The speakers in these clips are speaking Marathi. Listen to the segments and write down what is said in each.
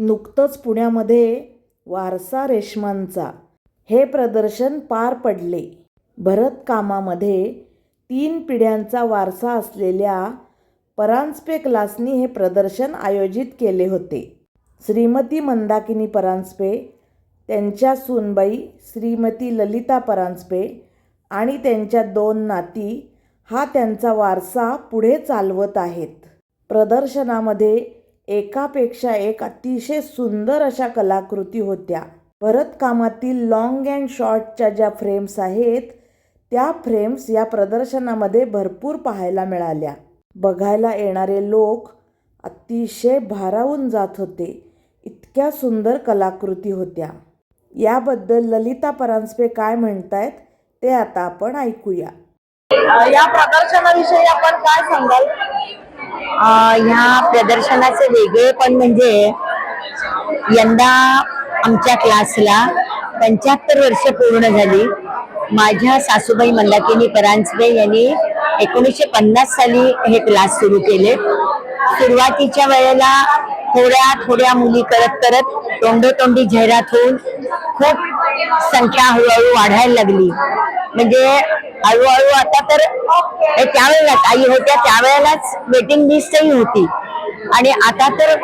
नुकतंच पुण्यामध्ये वारसा रेशमांचा. हे प्रदर्शन पार पडले. भरतकामामध्ये तीन पिढ्यांचा वारसा असलेल्या परांजपे क्लासनी हे प्रदर्शन आयोजित केले होते. श्रीमती मंदाकिनी परांजपे त्यांच्या सूनबाई श्रीमती ललिता परांजपे आणि त्यांच्या दोन नाती हा त्यांचा वारसा पुढे चालवत आहेत. प्रदर्शनामध्ये एकापेक्षा एक अतिशय सुंदर अशा कलाकृती होत्या. भरतकामातील लॉंग अँड शॉर्टच्या ज्या फ्रेम्स आहेत त्या फ्रेम्स या प्रदर्शनामध्ये भरपूर पाहायला मिळाल्या. बघायला येणारे लोक अतिशय भारावून जात होते. इतक्या सुंदर कलाकृती होत्या. याबद्दल ललिता परांजपे काय म्हणतायत ते आता आपण ऐकूया. या प्रदर्शनाविषयी आपण काय सांगाल? ह्या प्रदर्शनाचे वेगळेपण म्हणजे यंदा आमच्या क्लासला पंच्याहत्तर वर्ष पूर्ण झाली. माझ्या सासूबाई मंदाकिनी परांजपे यांनी एकोणीसशे पन्नास साली हे क्लास सुरू केले. सुरुवातीच्या वेळेला थोड्या थोड्या मुली करत करत तोंडोतोंडी जाहिरात होऊन खूप संख्या हळूहळू वाढायला लागली. म्हणजे हळूहळू आता तर हे त्यावेळेला आई होत्या त्यावेळेलाच वेटिंग लिस्टही होती. आणि आता तर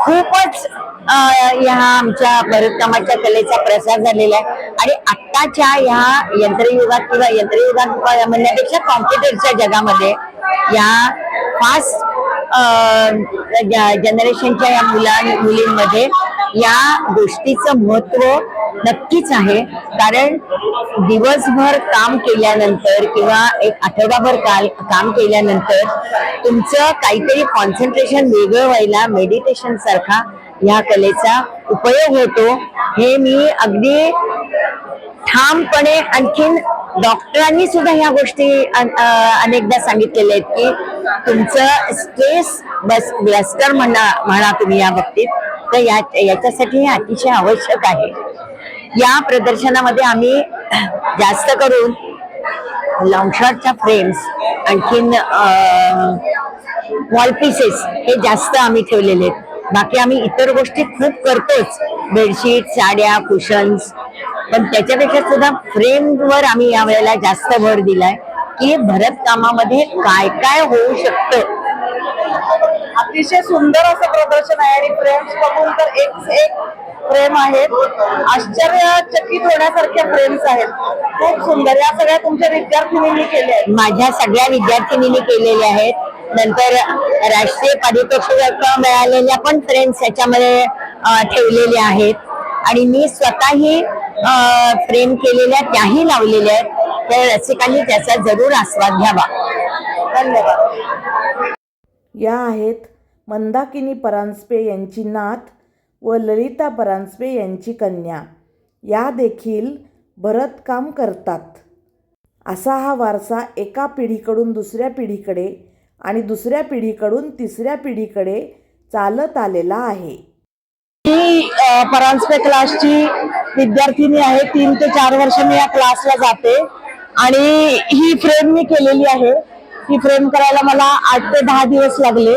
खूपच ह्या आमच्या भरतकामाच्या कलेचा प्रसार झालेला आहे. आणि आत्ताच्या ह्या यंत्रयुगात किंवा यंत्रयुगात म्हणण्यापेक्षा कॉम्प्युटरच्या जगामध्ये या फास्ट जनरेशनच्या या मुला मुलींमध्ये या गोष्टीचं महत्त्व नक्कीच आहे. कारण दिवसभर काम केल्यानंतर किंवा एक आठवडाभर काल काम केल्यानंतर तुमचं काहीतरी कॉन्सन्ट्रेशन वेगळं व्हायला मेडिटेशन सारखा ह्या कलेचा उपयोग होतो. हे मी अगदी ठामपणे आणखीन डॉक्टरांनी सुद्धा ह्या गोष्टी अन- अनेकदा सांगितलेल्या आहेत की तुमचं स्ट्रेस बस ब्लस्टर म्हणा म्हणा तुम्ही या बाबतीत तर या याच्यासाठी हे अतिशय आवश्यक आहे. या प्रदर्शनामध्ये आम्ही जास्त करून लॉंगशॉटच्या फ्रेम्स आणखीन वॉल पीसेस हे जास्त आम्ही ठेवलेले आहेत. बाकी आम्ही इतर गोष्टी खूप करतोच. बेडशीट साड्या कुशन्स पण त्याच्यापेक्षा सुद्धा फ्रेमवर आम्ही या वेळेला जास्त भर दिलाय की भरत कामामध्ये काय काय होऊ शकतं. अतिशय सुंदर असं प्रदर्शन आहे आणि फ्रेम्स बघून तर एक एक फ्रेम आहेत. आश्चर्यचकित होण्यासारख्या फ्रेम्स आहेत. खूप सुंदर. या सगळ्या तुमच्या विद्यार्थिनींनी केल्या आहेत. माझ्या सगळ्या विद्यार्थिनींनी केलेले आहेत. नंतर राष्ट्रीय पारितोषिक मिळालेल्या पण फ्रेम्स याच्यामध्ये ठेवलेल्या आहेत. आणि मी स्वतःही फ्रेम केलेल्या त्याही लावलेल्या आहेत. तर रसिकांनी त्याचा जरूर आस्वाद घ्यावा. धन्यवाद. या आहेत मंदाकिनी परांजपे यांची नात व ललिता परांजपे यांची कन्या. या देखील भरतकाम करतात. असा हा वारसा एका पिढीकडून दुसऱ्या पिढीकडे आणि दुसऱ्या पिढीकडून तिसऱ्या पिढीकडे चालत आलेला आहे. परांजपे क्लासची विद्यार्थिनी आहे. तीन ते चार वर्ष मी या क्लासला जाते. आणि ही फ्रेम मी केलेली आहे. ही फ्रेम करायला मला आठ ते दहा दिवस लागले.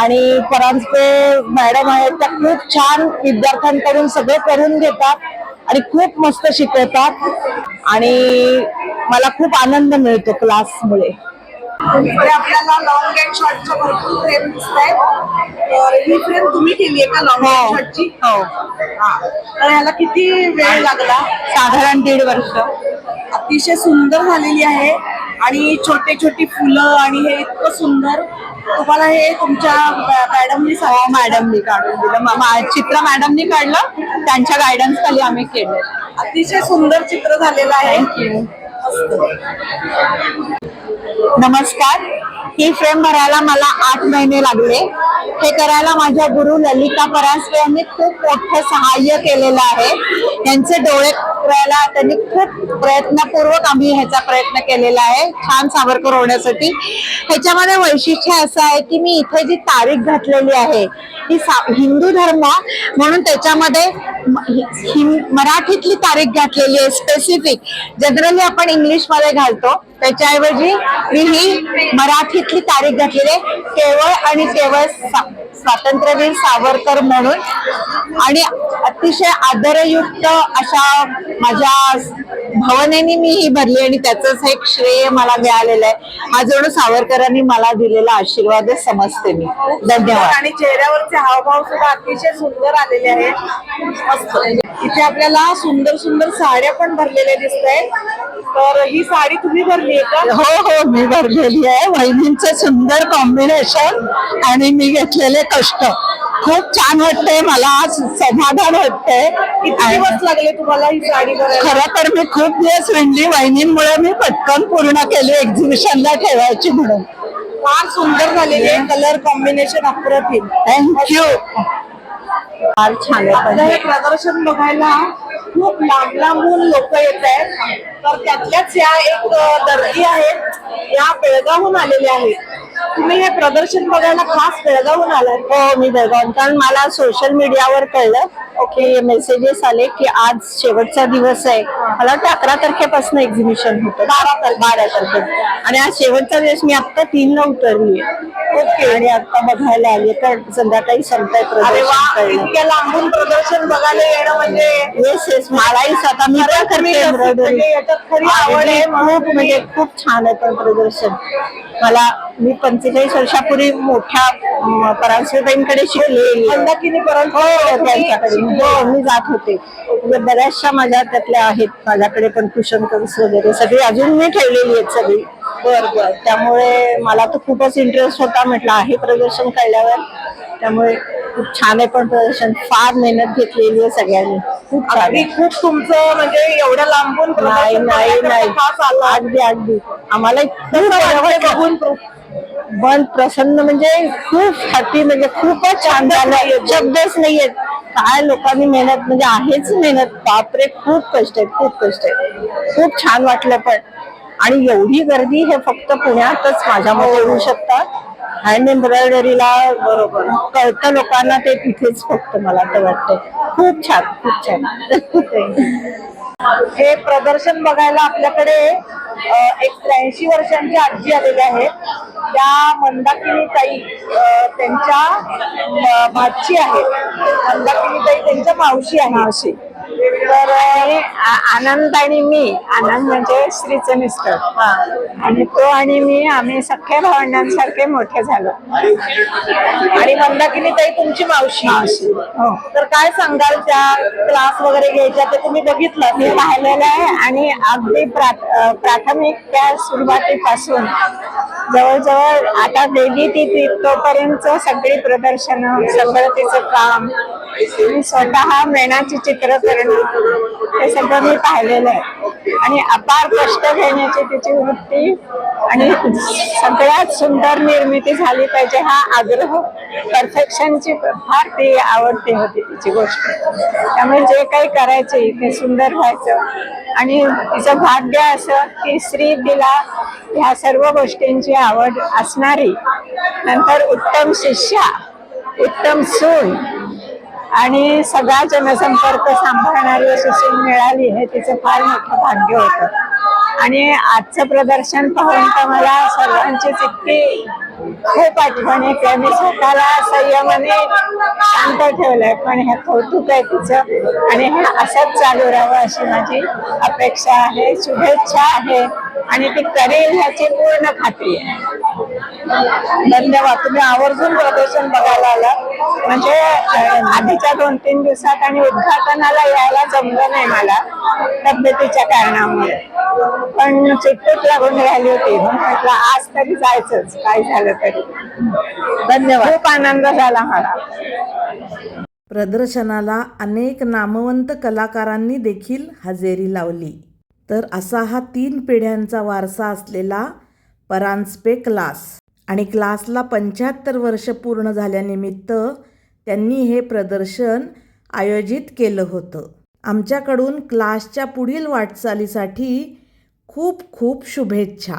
आणि परांजपे मॅडम आहेत त्या खूप छान विद्यार्थ्यांकडून सगळे करून घेतात आणि खूप मस्त शिकवतात. आणि मला खूप आनंद मिळतो क्लासमुळे इकडे आपल्याला लॉंग अँड शॉर्टच्या भरपूर फ्रेम दिसत आहेत ही फ्रेम तुम्ही केली आहे का लॉंग हो. अँड शॉर्टची हो. हा. तर ह्याला किती वेळ लागला? साधारण दीड वर्ष. अतिशय सुंदर झालेली आहे आणि छोटे छोटी फुलं आणि हे इतकं सुंदर. तुम्हाला हे तुमच्या मॅडमनी हो मॅडमनी काढून दिलं. मा- चित्र मॅडमनी काढलं. त्यांच्या गायडन्स खाली आम्ही केलं. अतिशय सुंदर चित्र झालेलं आहे. थँक्यू नमस्कार. ही फ्रेम भरायला मला आठ महिने लागले. हे करायला माझ्या गुरु ललिता परांजपे यांनी खूप मोठं सहाय्य केलेलं आहे. त्यांचे डोळे वेळेला त्यांनी खूप प्रयत्नपूर्वक आम्ही ह्याचा प्रयत्न केलेला आहे छान सावरकर होण्यासाठी. ह्याच्यामध्ये वैशिष्ट्य असं आहे की मी इथे जी तारीख घातलेली आहे ही हिंदू धर्म म्हणून त्याच्यामध्ये मराठीतली तारीख घातलेली आहे स्पेसिफिक जनरली आपण इंग्लिशमध्ये घालतो. त्याच्याऐवजी मी ही मराठीतली तारीख घातलेली आहे केवळ आणि केवळ सा- स्वातंत्र्यवीर सावरकर म्हणून. आणि अतिशय आदरयुक्त अशा माझ्या भावनेने मी ही भरली आणि त्याचंच एक श्रेय मला मिळालेलं आहे. हा जणू सावरकरांनी मला दिलेला आशीर्वाद समजते मी. धन्यवाद. आणि चेहऱ्यावरचे हावभाव सुद्धा अतिशय सुंदर आलेले आहेत. इथे आपल्याला सुंदर सुंदर साड्या पण भरलेल्या दिसत आहेत तर ही साडी तुम्ही भरली आहे का? हो हो मी भरलेली आहे. वहिनींचं सुंदर कॉम्बिनेशन आणि मी घेतलेले कष्ट. खूप छान वाटतंय मला आज समाधान वाटतंय. किती दिवस लागले तुम्हाला ही साडी भरायला? खरं तर मी खूप दिवस विणली वहिनींमुळे मी पटकन पूर्ण केली एक्झिबिशनला ठेवायची म्हणून. फार सुंदर झालेली आहे कलर कॉम्बिनेशन अप्रतिम. थँक्यू फार छान आहे. पण आता हे प्रदर्शन बघायला खूप लांब लांबून लोक येत आहेत. तर त्यातल्याच या एक दर्जी आहेत. या बेळगावहून आलेल्या आहेत. तुम्ही हे प्रदर्शन बघायला खास बेळगावहून आलात. हो मी बेळगाव कारण मला सोशल मीडियावर कळलं ओके मेसेजेस आले की आज शेवटचा दिवस आहे. मला वाटतं अकरा तारखेपासून एक्झिबिशन होतं. बारा तारखे बारा तारखे. आणि आज शेवटचा दिवस मी आत्ता तीनला उतरली आहे. आणि आता बघायला आली तर संध्याकाळी संपताय अरे वा प्रदर्शन इतक्या लांबून प्रदर्शन बघायला येणं म्हणजे? येस येस मलाही स्वतः मी पण करते embroidery. याच्यात खरी आवड आहे म्हणून खूप म्हणजे खूप छान आहे पण प्रदर्शन. मला मी पंचेचाळीस वर्षापूर्वी मोठ्या म, परांजपेबाईंकडे शिकलेली आहे. मंदाकिनी परत हो त्यांच्याकडे. हो मी जात होते. म्हणजे बऱ्याचशा माझ्या त्यातल्या आहेत. माझ्याकडे पण कुशन कन्स वगैरे सगळी अजून मी ठेवलेली आहेत सगळी. बर बर. त्यामुळे मला तर खूपच इंटरेस्ट होता म्हटलं आहे प्रदर्शन कळल्यावर. त्यामुळे खूप छान आहे पण प्रदर्शन. फार मेहनत घेतलेली आहे सगळ्यांनी. खूप छान अगदी आहे. खूप तुमचं म्हणजे एवढ्या लांबून नाही प्रदर्शन नाही नाही. खास आला. अगदी अगदी. आम्हाला इतकं बघून मन प्रसन्न म्हणजे खूप हॅपी म्हणजे खूपच छान झालं. शब्दच नाहीयेत काय लोकांनी मेहनत म्हणजे आहेच मेहनत. बापरे खूप कष्ट आहेत खूप कष्ट आहेत. खूप छान वाटलं पण. आणि एवढी गर्दी हे फक्त पुण्यातच माझ्या मते होऊ शकतात. हँड एम्ब्रॉयडरीला बरोबर. कळतं लोकांना ते तिथेच फक्त मला तर वाटतं खूप छान खूप छान. हे प्रदर्शन बघायला आपल्याकडे एक त्र्याऐंशी वर्षांची आजी आलेल्या आहेत. त्या मंदाकिनी ताई त्यांच्या भाची आहेत मंदाकिनी ताई त्यांच्या मावशी आहे मावशी. तर आनंद आणि मी आनंद म्हणजे श्रीचं मिस्टर. आणि तो आणि मी आम्ही सख्या भावंडांसारखे मोठे झालो. आणि मंदाकिनी ताई तुमची मावशी. हो. तर काय सांगाल त्या क्लास वगैरे घ्यायच्या ते तुम्ही बघितलं? मी पाहिलेलं आहे आणि अगदी प्राथमिक त्या सुरुवातीपासून जवळजवळ आता गेली ती तोपर्यंत सगळी प्रदर्शनं सगळं तिचं काम स्वतः मेणाची चित्र करणं हे सगळं मी पाहिलेलं आहे. आणि अपार कष्ट घेण्याची तिची वृत्ती आणि सगळ्यात सुंदर निर्मिती झाली पाहिजे हा आग्रह परफेक्शनची फार ती आवडती होती तिची गोष्ट. त्यामुळे जे काही करायचे ते सुंदर व्हायचं. आणि तिचं भाग्य असं की स्त्री तिला ह्या सर्व गोष्टींची आवड असणारी नंतर उत्तम शिष्या उत्तम सून आणि सगळा जनसंपर्क सांभाळणारी सुशील मिळाली हे तिचं फार मोठं भाग्य होतं. आणि आजचं प्रदर्शन पाहून तर मला सर्वांचीच इतकी खूप आठवण येते मी स्वतःला संयमाने शांत ठेवलंय. पण हे कौतुक आहे तिचं आणि हे असंच चालू राहावं अशी माझी अपेक्षा आहे. शुभेच्छा आहे. आणि ती करेल ह्याची पूर्ण खात्री आहे. धन्यवाद. तुम्ही आवर्जून प्रदर्शन बघायला आला म्हणजे आधीच्या दोन तीन दिवसात आणि उद्घाटनाला यायला जमलं नाही मला तब्येतीच्या कारणामुळे. पण चिटकूट लागून राहिली होती. म्हटलं आज तरी जायचंच. काय झालं तरी. धन्यवाद. खूप आनंद झाला मला. प्रदर्शनाला अनेक नामवंत कलाकारांनी देखील हजेरी लावली. तर असा हा तीन पिढ्यांचा वारसा असलेला परांजपे क्लास. आणि क्लासला पंच्याहत्तर वर्ष पूर्ण झाल्यानिमित्त त्यांनी हे प्रदर्शन आयोजित केलं होतं. आमच्याकडून क्लासच्या पुढील वाटचालीसाठी खूप खूप शुभेच्छा.